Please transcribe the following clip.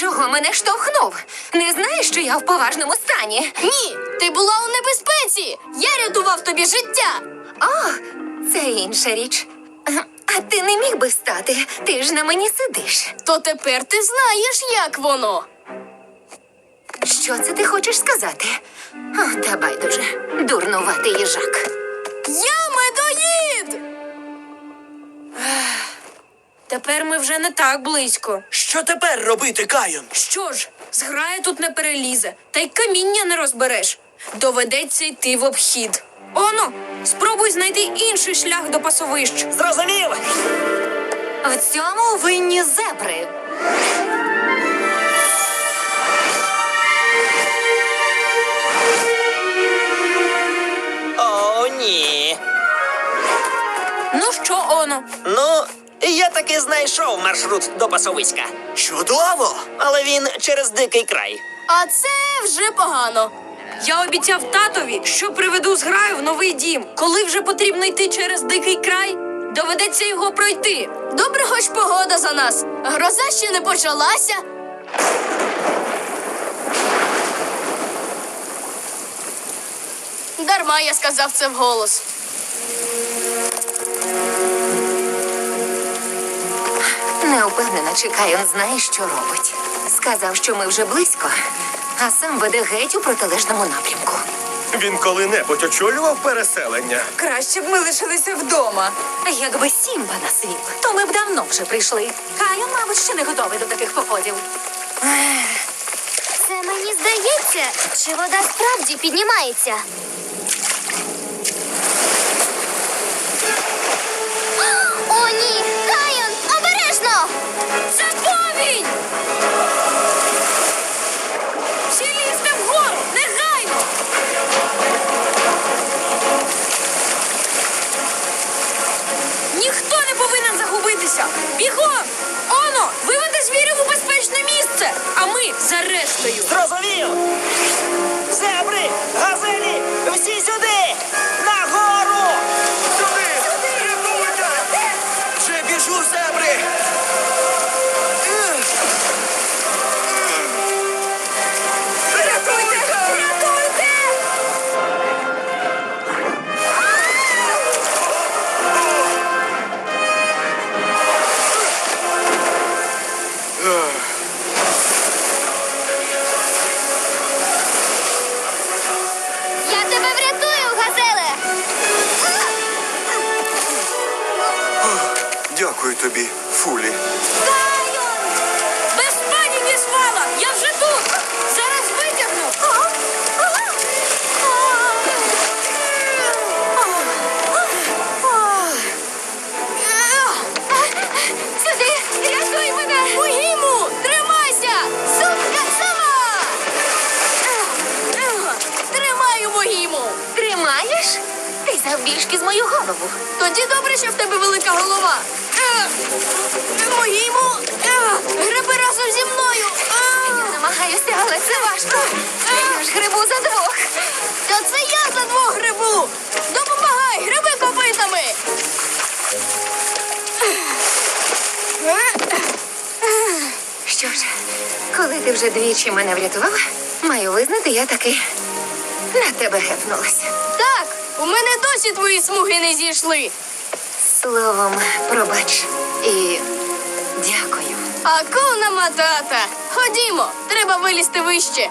чого мене штовхнув? Не знаєш, що я в поважному стані? Ні, ти була у небезпеці. Я рятував тобі життя. О, це інша річ. А ти не міг би стати? Ти ж на мені сидиш. То тепер ти знаєш, як воно. Що це ти хочеш сказати? О, та байдуже, дурнуватий їжак. Я медоїд! Тепер ми вже не так близько. Що тепер робити, Кайон? Що ж, зграя тут не перелізе, та й каміння не розбереш. Доведеться йти в обхід. Оно, спробуй знайти інший шлях до пасовищ. Зрозумів? В цьому винні зебри. О, ні. Ну що, оно? Ну, я таки знайшов маршрут до пасовиська. Чудово! Але він через дикий край. А це вже погано. Я обіцяв татові, що приведу зграю в новий дім. Коли вже потрібно йти через дикий край, доведеться його пройти. Добре, хоч погода за нас. Гроза ще не почалася. Дарма я сказав це вголос. Не впевнена, чи Кайон знає, що робить. Сказав, що ми вже близько, а сам веде геть у протилежному напрямку. Він коли-небудь очолював переселення. Краще б ми лишилися вдома. Якби Сімба нас вів, то ми б давно вже прийшли. Кайон, мабуть, ще не готовий до таких походів. Це мені здається, чи вода справді піднімається. Бігом! Оно! Виведи звірів у безпечне місце! А ми за рештою! Дякую тобі, Фулі. Без паніки, свала! Я вже тут! Зараз витягну! Сюди! Рятуй мене! Угіму! Тримайся! Супка сама! Тримаю Могіму! Тримаєш? Ти завбільшки з мою голову. Тоді добре, що в тебе велика голова. Могіму! Е, Греби разом зі мною! Я намагаюся, але це важко. Я ж грибу за двох. Та це я за двох грибу! Допомагай! Гриби копитами! Що ж, коли ти вже двічі мене врятувала, маю визнати, я таки на тебе гепнулася. Так, у мене досі твої смуги не зійшли. Словом, пробач і дякую. Акуна матата. Ходімо, треба вилізти вище.